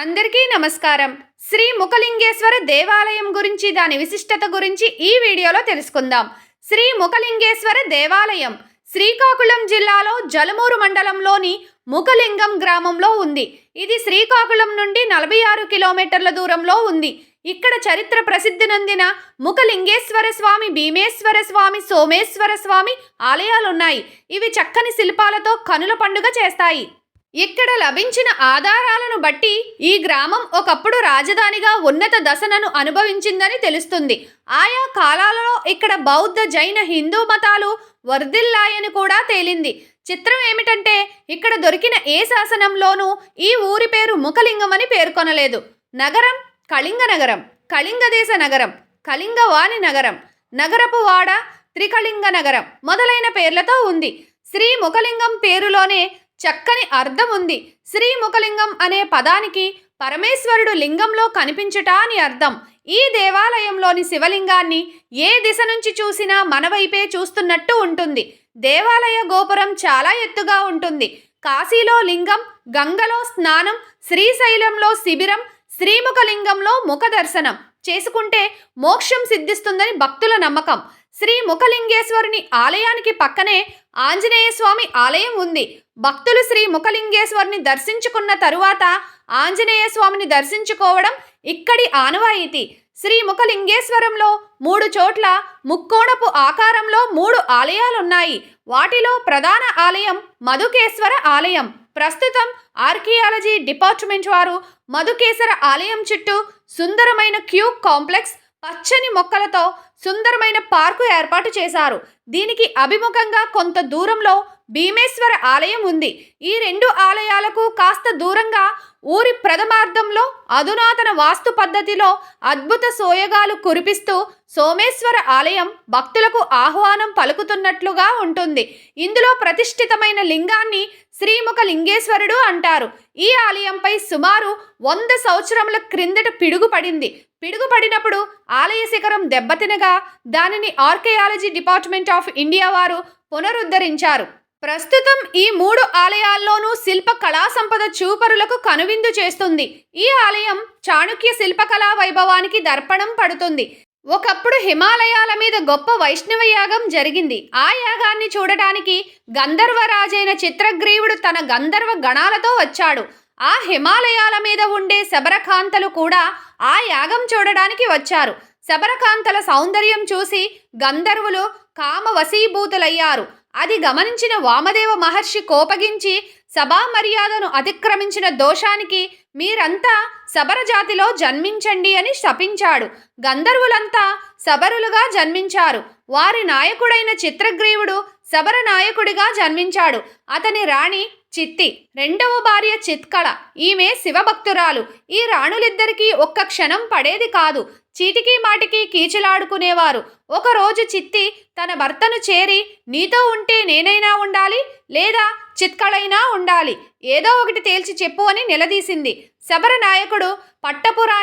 అందరికీ నమస్కారం. శ్రీ ముఖలింగేశ్వర దేవాలయం గురించి దాని విశిష్టత గురించి ఈ వీడియోలో తెలుసుకుందాం. శ్రీ ముఖలింగేశ్వర దేవాలయం శ్రీకాకుళం జిల్లాలో జలమూరు మండలంలోని ముఖలింగం గ్రామంలో ఉంది. ఇది శ్రీకాకుళం నుండి నలభై ఆరు కిలోమీటర్ల దూరంలో ఉంది. ఇక్కడ చరిత్ర ప్రసిద్ధి నందిన ముఖలింగేశ్వర స్వామి భీమేశ్వర స్వామి సోమేశ్వర స్వామి ఆలయాలున్నాయి. ఇవి చక్కని శిల్పాలతో కనుల పండుగ చేస్తాయి. ఇక్కడ లభించిన ఆధారాలను బట్టి ఈ గ్రామం ఒకప్పుడు రాజధానిగా ఉన్నత దశనను అనుభవించిందని తెలుస్తుంది. ఆయా కాలాలలో ఇక్కడ బౌద్ధ జైన హిందూ మతాలు వర్ధిల్లాయని కూడా తేలింది. చిత్రం ఏమిటంటే ఇక్కడ దొరికిన ఏ శాసనంలోనూ ఈ ఊరి పేరు ముఖలింగమని పేర్కొనలేదు. నగరం కళింగ నగరం కళింగదేశ నగరం కళింగవాణి నగరం నగరపు వాడ త్రికళింగ నగరం మొదలైన పేర్లతో ఉంది. శ్రీ ముఖలింగం పేరులోనే చక్కని అర్థం ఉంది. శ్రీముఖలింగం అనే పదానికి పరమేశ్వరుడు లింగంలో కనిపించుట అని అర్థం. ఈ దేవాలయంలోని శివలింగాన్ని ఏ దిశ నుంచి చూసినా మనవైపే చూస్తున్నట్టు ఉంటుంది. దేవాలయ గోపురం చాలా ఎత్తుగా ఉంటుంది. కాశీలో లింగం గంగలో స్నానం శ్రీశైలంలో శిబిరం శ్రీముఖలింగంలో ముఖ దర్శనం చేసుకుంటే మోక్షం సిద్ధిస్తుందని భక్తుల నమ్మకం. శ్రీ ముఖలింగేశ్వరుని ఆలయానికి పక్కనే ఆంజనేయ స్వామి ఆలయం ఉంది. భక్తులు శ్రీ ముఖలింగేశ్వరుని దర్శించుకున్న తరువాత ఆంజనేయ స్వామిని దర్శించుకోవడం ఇక్కడి ఆనవాయితీ. శ్రీ ముఖలింగేశ్వరంలో మూడు చోట్ల ముక్కోణపు ఆకారంలో మూడు ఆలయాలున్నాయి. వాటిలో ప్రధాన ఆలయం మధుకేశ్వర ఆలయం. ప్రస్తుతం ఆర్కియాలజీ డిపార్ట్మెంట్ వారు మధుకేశ్వర ఆలయం చుట్టూ సుందరమైన క్యూ కాంప్లెక్స్ పచ్చని మొక్కలతో సుందరమైన పార్కు ఏర్పాటు చేశారు. దీనికి అభిముఖంగా కొంత దూరంలో భీమేశ్వర ఆలయం ఉంది. ఈ రెండు ఆలయాలకు కాస్త దూరంగా ఊరి ప్రథమార్థంలో అధునాతన వాస్తు పద్ధతిలో అద్భుత సోయగాలు కురిపిస్తూ సోమేశ్వర ఆలయం భక్తులకు ఆహ్వానం పలుకుతున్నట్లుగా ఉంటుంది. ఇందులో ప్రతిష్ఠితమైన లింగాన్ని శ్రీముఖ లింగేశ్వరుడు అంటారు. ఈ ఆలయంపై సుమారు వంద సంవత్సరముల క్రిందట పిడుగుపడింది. పిడుగుపడినప్పుడు ఆలయ శిఖరం దెబ్బతినగా దానిని ఆర్కియాలజీ డిపార్ట్మెంట్ ఆఫ్ ఇండియా వారు పునరుద్ధరించారు. ప్రస్తుతం ఈ మూడు ఆలయాల్లోనూ శిల్ప కళా సంపద చూపరులకు కనువిందు చేస్తుంది. ఈ ఆలయం చాణుక్య శిల్పకళా వైభవానికి దర్పణం పడుతుంది. ఒకప్పుడు హిమాలయాల మీద గొప్ప వైష్ణవ యాగం జరిగింది. ఆ యాగాన్ని చూడటానికి గంధర్వరాజైన చిత్రగ్రీవుడు తన గంధర్వ గణాలతో వచ్చాడు. ఆ హిమాలయాల మీద ఉండే శబరకాంతలు కూడా ఆ యాగం చూడడానికి వచ్చారు. శబరకాంతల సౌందర్యం చూసి గంధర్వులు కామవశీభూతులయ్యారు. అది గమనించిన వామదేవ మహర్షి కోపగించి సభా మర్యాదను అతిక్రమించిన దోషానికి మీరంతా శబర జాతిలో జన్మించండి అని శపించాడు. గంధర్వులంతా శబరులుగా జన్మించారు. వారి నాయకుడైన చిత్రగ్రీవుడు శబర నాయకుడిగా జన్మించాడు. అతని రాణి చిత్తి. రెండవ భార్య చిత్కళ. ఈమె శివభక్తురాలు. ఈ రాణులిద్దరికీ ఒక్క క్షణం పడేది కాదు. చీటికి మాటికి కీచులాడుకునేవారు. ఒకరోజు చిత్తి తన భర్తను చేరి నీతో ఉంటే నేనైనా ఉండాలి లేదా చిత్కళైనా ఉండాలి. ఏదో ఒకటి తేల్చి చెప్పు అని నిలదీసింది. శబర నాయకుడు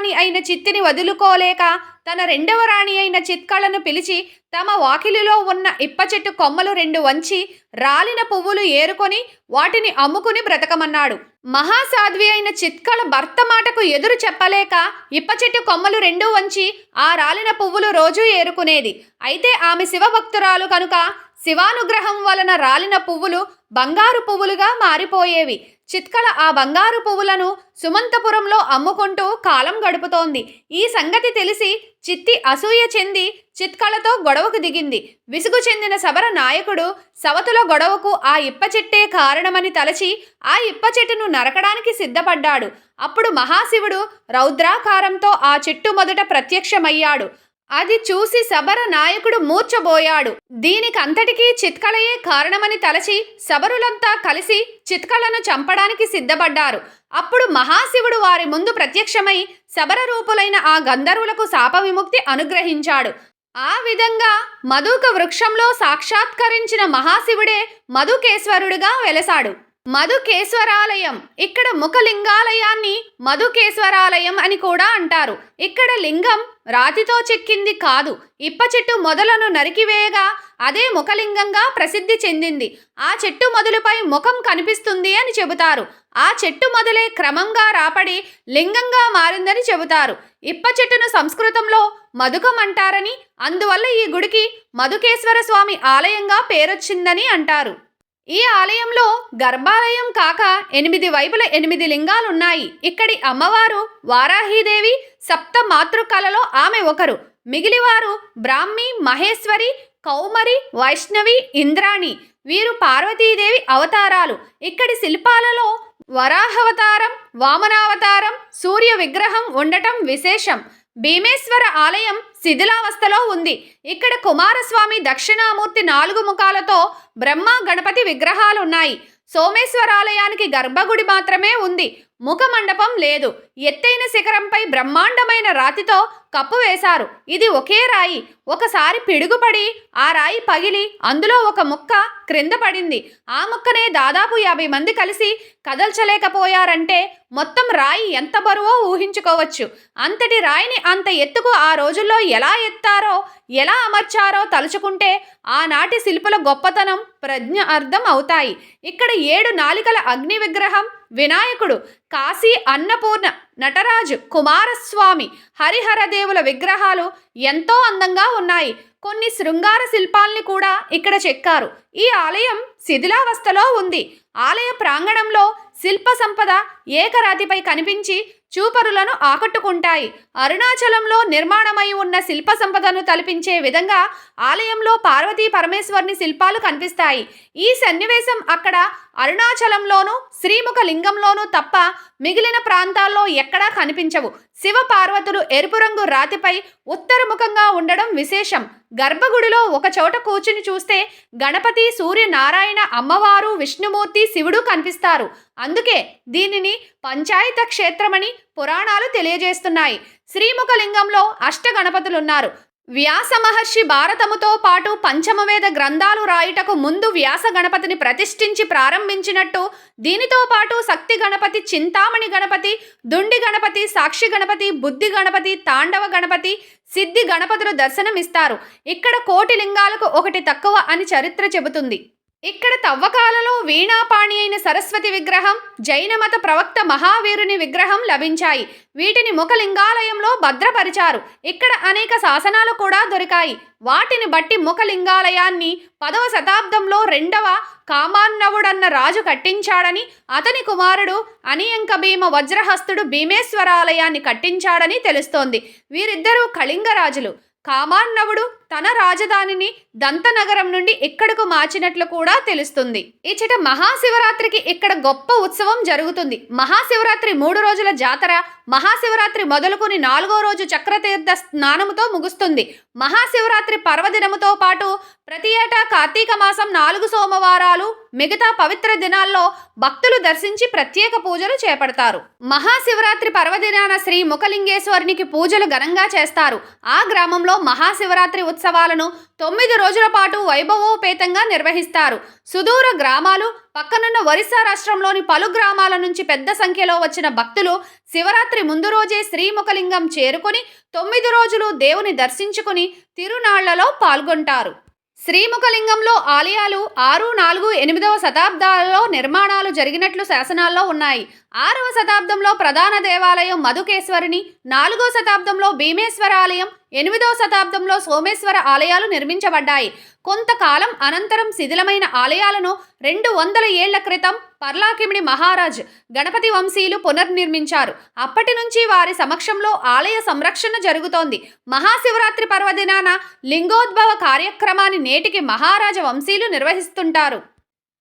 రాణి అయిన చిత్తిని వదులుకోలేక తన రెండవ రాణి అయిన చిత్కళను పిలిచి తమ వాకిలిలో ఉన్న ఇప్ప చెట్టు కొమ్మలు రెండు వంచి రాలిన పువ్వులు ఏరుకొని వాటిని అమ్ముకుని బ్రతకమన్నాడు. మహాసాధ్వి అయిన చిత్కళ భర్త మాటకు ఎదురు చెప్పలేక ఇప్ప చెట్టు కొమ్మలు రెండూ వంచి ఆ రాలిన పువ్వులు రోజూ ఏరుకునేది. అయితే ఆమె శివభక్తురాలు కనుక శివానుగ్రహం వలన రాలిన పువ్వులు బంగారు పువ్వులుగా మారిపోయేవి. చిత్కళ ఆ బంగారు పువ్వులను సుమంతపురంలో అమ్ముకుంటూ కాలం గడుపుతోంది. ఈ సంగతి తెలిసి చిత్తి అసూయ చెంది చిత్కళతో గొడవకు దిగింది. విసుగు చెందిన సబర నాయకుడు సవతుల గొడవకు ఆ ఇప్ప చెట్టే కారణమని తలచి ఆ ఇప్ప చెట్టును నరకడానికి సిద్ధపడ్డాడు. అప్పుడు మహాశివుడు రౌద్రాకారంతో ఆ చెట్టు మొదట ప్రత్యక్షమయ్యాడు. అది చూసి సబర నాయకుడు మూర్చబోయాడు దీనికంతటికీ చిత్కలయే కారణమని తలచి సబరులంతా కలిసి చిత్కలను చంపడానికి సిద్ధపడ్డారు. అప్పుడు మహాశివుడు వారి ముందు ప్రత్యక్షమై శబర రూపులైన ఆ గంధర్వులకు శాప విముక్తి అనుగ్రహించాడు. ఆ విధంగా మధుక వృక్షంలో సాక్షాత్కరించిన మహాశివుడే మధుకేశ్వరుడుగా వెలసాడు. మధుకేశ్వరాలయం. ఇక్కడ ముఖలింగాలయాన్ని మధుకేశ్వరాలయం అని కూడా అంటారు. ఇక్కడ లింగం రాతితో చెక్కింది కాదు. ఇప్ప చెట్టు మొదలను నరికివేయగా అదే ముఖలింగంగా ప్రసిద్ధి చెందింది. ఆ చెట్టు మొదలుపై ముఖం కనిపిస్తుంది అని చెబుతారు. ఆ చెట్టు మొదలే క్రమంగా రాపడి లింగంగా మారిందని చెబుతారు. ఇప్ప చెట్టును సంస్కృతంలో మధుకం అంటారని అందువల్ల ఈ గుడికి మధుకేశ్వర స్వామి ఆలయంగా పేరొచ్చిందని అంటారు. ఈ ఆలయంలో గర్భాలయం కాక ఎనిమిది వైపుల ఎనిమిది లింగాలున్నాయి. ఇక్కడి అమ్మవారు వారాహీదేవి సప్త మాతృకలలో ఆమె ఒకరు. మిగిలివారు బ్రాహ్మి మహేశ్వరి కౌమరి వైష్ణవి ఇంద్రాణి. వీరు పార్వతీదేవి అవతారాలు. ఇక్కడి శిల్పాలలో వరాహవతారం వామనావతారం సూర్య విగ్రహం ఉండటం విశేషం. భీమేశ్వర ఆలయం శిథిలావస్థలో ఉంది. ఇక్కడ కుమారస్వామి దక్షిణామూర్తి నాలుగు ముఖాలతో బ్రహ్మ గణపతి విగ్రహాలున్నాయి. సోమేశ్వరాలయానికి గర్భగుడి మాత్రమే ఉంది. ముఖ మండపం లేదు. ఎత్తైన శిఖరంపై బ్రహ్మాండమైన రాతితో కప్పు వేశారు. ఇది ఒకే రాయి. ఒకసారి పిడుగుపడి ఆ రాయి పగిలి అందులో ఒక ముక్క క్రింద పడింది. ఆ ముక్కనే దాదాపు యాభై మంది కలిసి కదల్చలేకపోయారంటే మొత్తం రాయి ఎంత బరువో ఊహించుకోవచ్చు. అంతటి రాయిని అంత ఎత్తుకు ఆ రోజుల్లో ఎలా ఎత్తారో ఎలా అమర్చారో తలుచుకుంటే ఆనాటి శిల్పుల గొప్పతనం ప్రజ్ఞ అర్థం అవుతాయి. ఇక్కడ ఏడు నాలికల అగ్ని విగ్రహం వినాయకుడు కాశీ అన్నపూర్ణ నటరాజు కుమారస్వామి హరిహరదేవుల విగ్రహాలు ఎంతో అందంగా ఉన్నాయి. కొన్ని శృంగార శిల్పాల్ని కూడా ఇక్కడ చెక్కారు. ఈ ఆలయం శిథిలావస్థలో ఉంది. ఆలయ ప్రాంగణంలో శిల్ప సంపద ఏకరాతిపై కనిపించి చూపరులను ఆకట్టుకుంటాయి. అరుణాచలంలో నిర్మాణమై ఉన్న శిల్ప సంపదను తలపించే విధంగా ఆలయంలో పార్వతీ పరమేశ్వరుని శిల్పాలు కనిపిస్తాయి. ఈ సన్నివేశం అక్కడ అరుణాచలంలోనూ శ్రీముఖ లింగంలోనూ తప్ప మిగిలిన ప్రాంతాల్లో ఎక్కడా కనిపించవు. శివ పార్వతులు ఎరుపు రంగు రాతిపై ఉత్తరముఖంగా ఉండడం విశేషం. గర్భగుడిలో ఒక చోట కూర్చుని చూస్తే గణపతి సూర్యనారాయణ అమ్మవారు విష్ణుమూర్తి శివుడు కనిపిస్తారు. అందుకే దీనిని పంచాయత క్షేత్రమని పురాణాలు తెలియజేస్తున్నాయి. శ్రీముఖలింగంలో అష్టగణపతులున్నారు వ్యాస మహర్షి భారతముతో పాటు పంచమవేద గ్రంథాలు రాయుటకు ముందు వ్యాస గణపతిని ప్రతిష్ఠించి ప్రారంభించినట్టు దీనితో పాటు శక్తి గణపతి చింతామణి గణపతి దుండి గణపతి సాక్షి గణపతి బుద్ధి గణపతి తాండవ గణపతి సిద్ధి గణపతులు దర్శనమిస్తారు. ఇక్కడ కోటి లింగాలకు ఒకటి తక్కువ అని చరిత్ర చెబుతుంది. ఇక్కడ తవ్వకాలలో వీణాపాణి అయిన సరస్వతి విగ్రహం జైనమత ప్రవక్త మహావీరుని విగ్రహం లభించాయి. వీటిని ముఖలింగాలయంలో భద్రపరిచారు. ఇక్కడ అనేక శాసనాలు కూడా దొరికాయి. వాటిని బట్టి ముఖలింగాలయాన్ని పదవ శతాబ్దంలో రెండవ కామాన్నవుడన్న రాజు కట్టించాడని అతని కుమారుడు అనియంక భీమ వజ్రహస్తుడు భీమేశ్వరాలయాన్ని కట్టించాడని తెలుస్తోంది. వీరిద్దరూ కళింగ రాజులు కామాన్నవుడు తన రాజధానిని దంతనగరం నుండి ఇక్కడకు మార్చినట్లు కూడా తెలుస్తుంది. ఇచ్చట మహాశివరాత్రికి ఇక్కడ గొప్ప ఉత్సవం జరుగుతుంది. మహాశివరాత్రి మూడు రోజుల జాతర మహాశివరాత్రి మొదలుకొని నాలుగో రోజు చక్రతీర్థ స్నానముతో ముగుస్తుంది. మహాశివరాత్రి పర్వదినముతో పాటు ప్రతి ఏటా కార్తీక మాసం నాలుగు సోమవారాలు మిగతా పవిత్ర దినాల్లో భక్తులు దర్శించి ప్రత్యేక పూజలు చేపడతారు. మహాశివరాత్రి పర్వదినాన శ్రీ ముఖలింగేశ్వరునికి పూజలు ఘనంగా చేస్తారు. ఆ గ్రామంలో మహాశివరాత్రి ఉత్సవాలను తొమ్మిది రోజుల పాటు వైభవోపేతంగా నిర్వహిస్తారు. సుదూర గ్రామాలు పక్కనున్న ఒరిస్సా రాష్ట్రంలోని పలు గ్రామాల నుంచి పెద్ద సంఖ్యలో వచ్చిన భక్తులు శివరాత్రి ముందు రోజే శ్రీముఖలింగం చేరుకొని తొమ్మిది రోజులు దేవుని దర్శించుకుని తిరునాళ్ళలో పాల్గొంటారు. శ్రీముఖలింగంలో ఆలయాలు ఆరు నాలుగు ఎనిమిదవ శతాబ్దాలలో నిర్మాణాలు జరిగినట్లు శాసనాల్లో ఉన్నాయి. ఆరవ శతాబ్దంలో ప్రధాన దేవాలయం మధుకేశ్వరిని నాలుగో శతాబ్దంలో భీమేశ్వర ఆలయం ఎనిమిదవ శతాబ్దంలో సోమేశ్వర ఆలయాలు నిర్మించబడ్డాయి. కొంతకాలం అనంతరం శిథిలమైన ఆలయాలను రెండు వందల ఏళ్ళ క్రితం పర్లాకిమిడి మహారాజ్ గణపతి వంశీయులు పునర్నిర్మించారు. అప్పటి నుంచి వారి సమక్షంలో ఆలయ సంరక్షణ జరుగుతోంది. మహాశివరాత్రి పర్వదినాన లింగోద్భవ కార్యక్రమాన్ని నేటికి మహారాజ వంశీయులు నిర్వహిస్తుంటారు.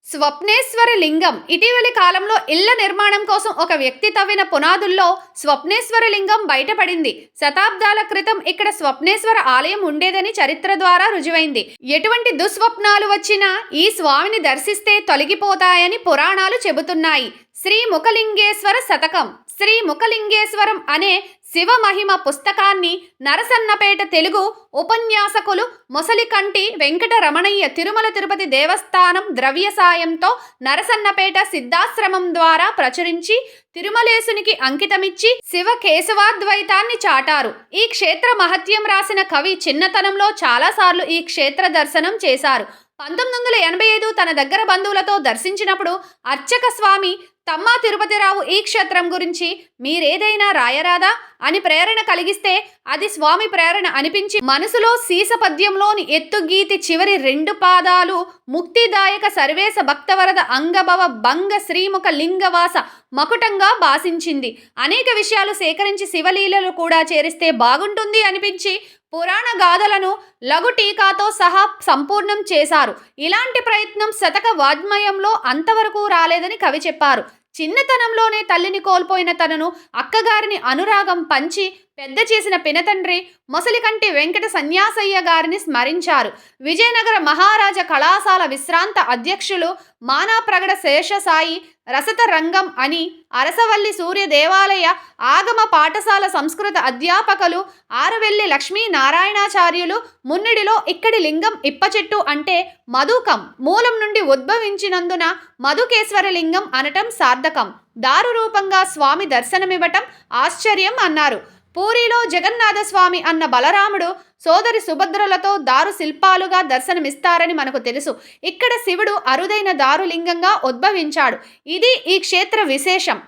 స్వప్నేశ్వర లింగం ఇటీవలి కాలంలో ఇళ్ళ నిర్మాణం కోసం ఒక వ్యక్తి తవ్విన పునాదుల్లో స్వప్నేశ్వర లింగం బయటపడింది. శతాబ్దాల క్రితం ఇక్కడ స్వప్నేశ్వర ఆలయం ఉండేదని చరిత్ర ద్వారా రుజువైంది. ఎటువంటి దుస్వప్నాలు వచ్చినా ఈ స్వామిని దర్శిస్తే తొలగిపోతాయని పురాణాలు చెబుతున్నాయి. శ్రీ ముఖలింగేశ్వర శతకం. శ్రీ ముఖలింగేశ్వరం అనే శివ మహిమ పుస్తకాన్ని నరసన్నపేట తెలుగు ఉపన్యాసకులు మొసలికంటి వెంకటరమణయ్య తిరుమల తిరుపతి దేవస్థానం ద్రవ్య సాయంతో నరసన్నపేట సిద్ధాశ్రమం ద్వారా ప్రచురించి తిరుమలేసునికి అంకితమిచ్చి శివ కేశవాద్వైతాన్ని చాటారు. ఈ క్షేత్ర మహత్యం రాసిన కవి చిన్నతనంలో చాలాసార్లు ఈ క్షేత్ర దర్శనం చేశారు. పంతొమ్మిది వందల ఎనభై ఐదు తన దగ్గర బంధువులతో దర్శించినప్పుడు అర్చక స్వామి తమ్మా తిరుపతిరావు ఈ క్షేత్రం గురించి మీరేదైనా రాయరాదా? అని ప్రేరణ కలిగిస్తే అది స్వామి ప్రేరణ అనిపించి మనసులో సీస పద్యంలోని ఎత్తుగీతి చివరి రెండు పాదాలు ముక్తిదాయక సర్వేశ భక్తవరద అంగభవ భంగ శ్రీముఖ లింగవాస మకుటంగా భాషించింది అనేక విషయాలు సేకరించి శివలీలలు కూడా చేరిస్తే బాగుంటుంది అనిపించి పురాణ గాథలను లఘు టీకాతో సహా సంపూర్ణం చేశారు. ఇలాంటి ప్రయత్నం శతక వాజ్మయంలో అంతవరకు రాలేదని కవి చెప్పారు. చిన్నతనంలోనే తల్లిని కోల్పోయిన తనను అక్కగారిని అనురాగం పంచి పెద్ద చేసిన పినతండ్రి మొసలికంటి వెంకట సన్యాసయ్య గారిని స్మరించారు. విజయనగర మహారాజ కళాశాల విశ్రాంత అధ్యక్షులు మానాప్రగడ శేషసాయి రసత రంగం అని అరసవల్లి సూర్య దేవాలయ ఆగమ పాఠశాల సంస్కృత అధ్యాపకులు ఆరవెల్లి లక్ష్మీ నారాయణాచార్యులు మున్నిడిలో ఇక్కడి లింగం ఇప్పచెట్టు అంటే మధుకం మూలం నుండి ఉద్భవించినందున మధుకేశ్వర లింగం అనటం సార్థకం. దారు రూపంగా స్వామి దర్శనమివ్వటం ఆశ్చర్యం అన్నారు. పూరిలో జగన్నాథస్వామి అన్న బలరాముడు సోదరి సుభద్రలతో దారు శిల్పాలుగా దర్శనమిస్తారని మనకు తెలుసు. ఇక్కడ శివుడు అరుదైన దారులింగంగా ఉద్భవించాడు. ఇది ఈ క్షేత్ర విశేషం.